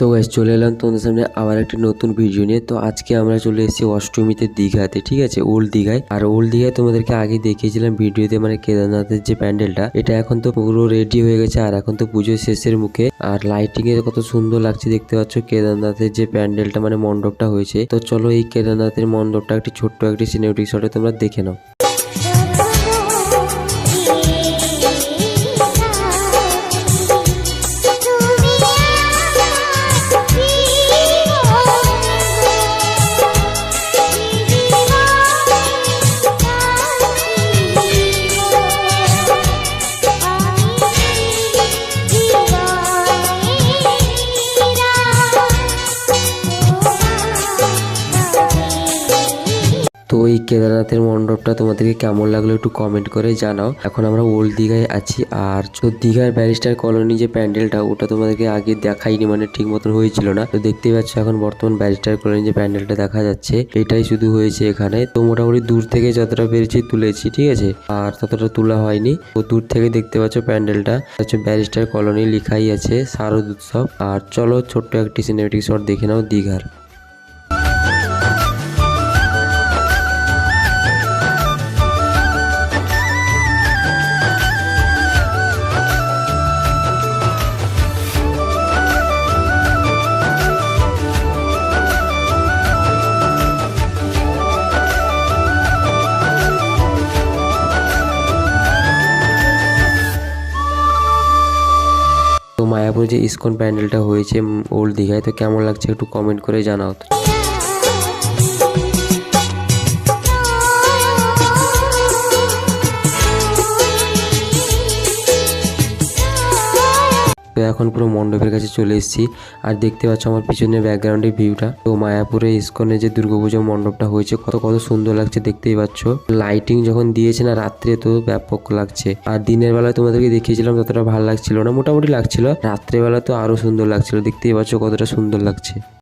তো গাইস চলে এলাম তোমাদের সামনে আবার একটি নতুন ভিডিও নিয়ে। তো আজকে আমরা চলে এসেছি অষ্টমীতে দীঘাতে, ঠিক আছে? ওল্ড দীঘায়। আর ওল্ড দীঘায় তোমাদেরকে আগে দেখিয়েছিলাম ভিডিওতে মানে কেদারনাথের যে প্যান্ডেলটা, এটা এখন তো পুরো রেডি হয়ে গেছে, আর এখন তো পুজোর শেষের মুখে। আর লাইটিং এর কত সুন্দর লাগছে, দেখতে পাচ্ছ? কেদারনাথের যে প্যান্ডেলটা মানে মণ্ডপটা হয়েছে। তো চলো এই কেদারনাথের মণ্ডপটা, একটি ছোট্ট একটি সিনেমেটিক শটে তোমরা দেখে নাও। তো এই কেদারনাথের মণ্ডপটা তোমাদেরকে কেমন লাগল একটু কমেন্ট করে জানাও। এখন আমরা ওল্ড দীঘায় আছি আর তো দীঘার ব্যারিস্টার কলোনি যে প্যান্ডেলটা, ওটা তোমাদেরকে আগে দেখাইনি মানে ঠিক মতন হয়েছিল না। তো দেখতেই পাচ্ছ এখন বর্তমান ব্যারিস্টার কলোনি যে প্যান্ডেলটা দেখা যাচ্ছে, এটাই শুধু হয়েছে এখানে। তো মোটামুটি দূর থেকে যতটা পেরেছি তুলেছি, ঠিক আছে? আর ততটা তোলা হয়নি। তো দূর থেকে দেখতে পাচ্ছ প্যান্ডেলটা হচ্ছে ব্যারিস্টার কলোনি লেখাই আছে শারদ উৎসব। আর চলো ছোট্ট একটি সিনেমেটিক শট দেখে নাও দীঘার। তো মায়াপুর যে ইসকন প্যান্ডেলটা হয়েছে ওল্ড দীঘায়। তো কেমন লাগছে একটু কমেন্ট করে জানাও তো। এখন পুরো মণ্ডপের কাছে চলে এসেছি। আর দেখতে পাচ্ছ আমার পিছনে ব্যাকগ্রাউন্ডের ভিউটা তো মায়াপুরে ইস্কনে যে দুর্গাপুজো মণ্ডপটা হয়েছে, কত কত সুন্দর লাগছে দেখতেই পাচ্ছ। লাইটিং যখন দিয়েছে না, রাত্রে তো ব্যাপক লাগছে। আর দিনের বেলায় তোমাদেরকে দেখিয়েছিলাম ততটা ভালো লাগছিল না, মোটামুটি লাগছিল। রাত্রেবেলা তো আরও সুন্দর লাগছিল, দেখতেই পাচ্ছ কতটা সুন্দর লাগছে।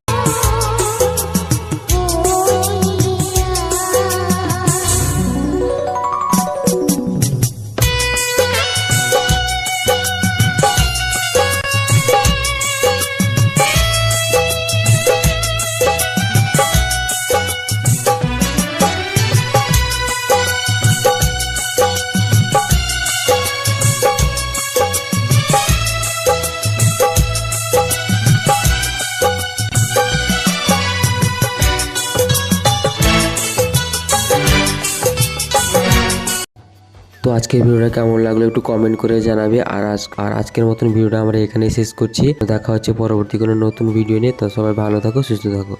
তো আজকের ভিডিওটা কেমন লাগল একটু কমেন্ট করে জানাবে। আর আজ, আর আজকের মতন ভিডিওটা আমরা এখানে শেষ করছি। দেখা হচ্ছে পরবর্তী কোনো নতুন ভিডিও নিয়ে। তো সবাই ভালো থাকো, সুস্থ থাকো।